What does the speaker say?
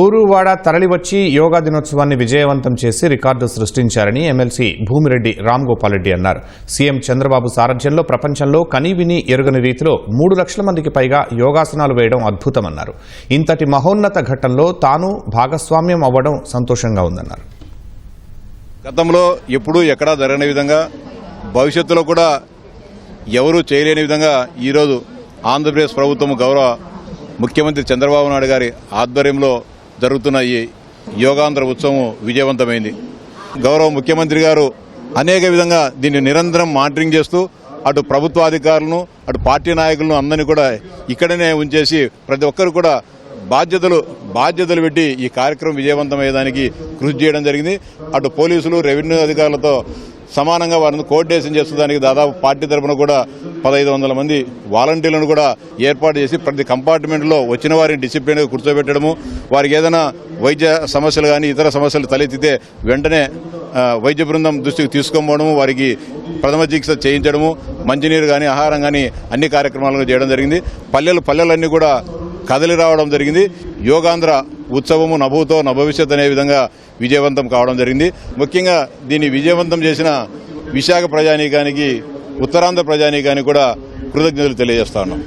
ఊరువాడ తరలివచ్చి యోగా దినోత్సవాన్ని విజయవంతం చేసి రికార్డు సృష్టించారని ఎమ్మెల్సీ భూమిరెడ్డి రామ్ గోపాల్ రెడ్డి అన్నారు. సీఎం చంద్రబాబు సారథ్యంలో ప్రపంచంలో కనీవిని ఎరుగని రీతిలో మూడు లక్షల మందికి పైగా యోగాసనాలు వేయడం అద్భుతమన్నారు. ఇంతటి మహోన్నత ఘట్టంలో తాను భాగస్వామ్యం అవ్వడం సంతోషంగా ఉందన్నారు. గతంలో ఎప్పుడూ ఎక్కడా జరగని విధంగా భవిష్యత్తులో కూడా ఎవరూ చేయలేని విధంగా ఈరోజు ఆంధ్రప్రదేశ్ ప్రభుత్వం గౌరవ ముఖ్యమంత్రి చంద్రబాబు నాయుడు గారి ఆధ్వర్యంలో జరుగుతున్న ఈ యోగాంధ్ర ఉత్సవం విజయవంతమైంది. గౌరవ ముఖ్యమంత్రి గారు అనేక విధంగా దీన్ని నిరంతరం మానిటరింగ్ చేస్తూ అటు ప్రభుత్వ అధికారులను అటు పార్టీ నాయకులను అందరినీ కూడా ఇక్కడనే ఉంచేసి ప్రతి ఒక్కరు కూడా బాధ్యతలు బాధ్యతలు పెట్టి ఈ కార్యక్రమం విజయవంతమయ్యేదానికి కృషి చేయడం జరిగింది. అటు పోలీసులు రెవెన్యూ అధికారులతో సమానంగా వారిని కోఆర్డినేషన్ చేసేదానికి దాదాపు పార్టీ తరఫున కూడా పదహైదు వందల మంది వాలంటీర్లను కూడా ఏర్పాటు చేసి ప్రతి కంపార్ట్మెంట్లో వచ్చిన వారిని డిసిప్లిన్గా కూర్చోబెట్టడము వారికి ఏదైనా వైద్య సమస్యలు కానీ ఇతర సమస్యలు తలెత్తితే వెంటనే వైద్య బృందం దృష్టికి తీసుకోవడము వారికి ప్రథమ చికిత్స చేయించడము మంచినీరు కానీ ఆహారం కానీ అన్ని కార్యక్రమాలను చేయడం జరిగింది. పల్లెలు పల్లెలన్నీ కూడా కదలి రావడం జరిగింది. యోగాంధ్ర ఉత్సవము నభూతో నభవిష్యత్ అనే విధంగా విజయవంతం కావడం జరిగింది. ముఖ్యంగా దీన్ని విజయవంతం చేసిన విశాఖ ప్రజానీకానికి ఉత్తరాంధ్ర ప్రజానీకానికి కూడా కృతజ్ఞతలు తెలియజేస్తా ఉన్నాం.